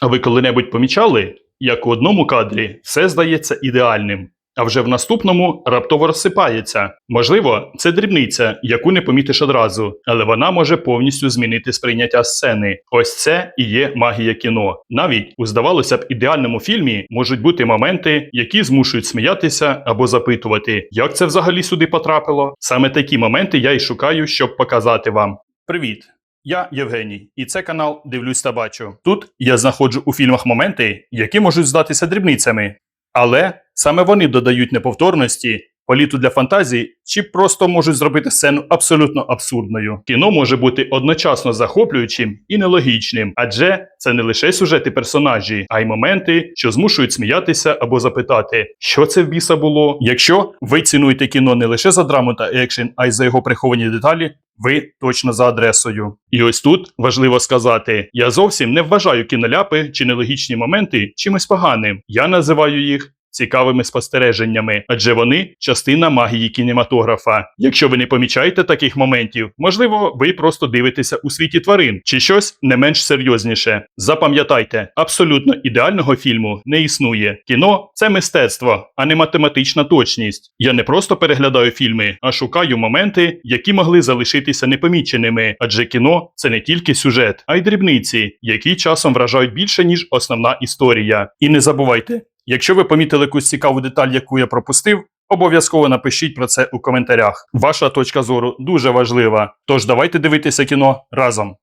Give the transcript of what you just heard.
А ви коли-небудь помічали, як у одному кадрі все здається ідеальним, а вже в наступному раптово розсипається. Можливо, це дрібниця, яку не помітиш одразу, але вона може повністю змінити сприйняття сцени. Ось це і є магія кіно. Навіть у здавалося б ідеальному фільмі можуть бути моменти, які змушують сміятися або запитувати, як це взагалі сюди потрапило. Саме такі моменти я й шукаю, щоб показати вам. Привіт! Я Євгеній, і це канал Дивлюсь та бачу. Тут я знаходжу у фільмах моменти, які можуть здатися дрібницями, але саме вони додають неповторності, політу для фантазії чи просто можуть зробити сцену абсолютно абсурдною. Кіно може бути одночасно захоплюючим і нелогічним, адже це не лише сюжети персонажі, а й моменти, що змушують сміятися або запитати, що це в біса було. Якщо ви цінуєте кіно не лише за драму та екшен, а й за його приховані деталі. Ви точно за адресою. І ось тут важливо сказати: я зовсім не вважаю кіноляпи чи нелогічні моменти чимось поганим. Я називаю їх цікавими спостереженнями, адже вони частина магії кінематографа. Якщо ви не помічаєте таких моментів, можливо, ви просто дивитеся у світі тварин чи щось не менш серйозніше. Запам'ятайте, абсолютно ідеального фільму не існує. Кіно це мистецтво, а не математична точність. Я не просто переглядаю фільми, а шукаю моменти, які могли залишитися непоміченими. Адже кіно це не тільки сюжет, а й дрібниці, які часом вражають більше ніж основна історія. І не забувайте, Якщо ви помітили якусь цікаву деталь, яку я пропустив, обов'язково напишіть про це у коментарях. Ваша точка зору дуже важлива. Тож давайте дивитися кіно разом.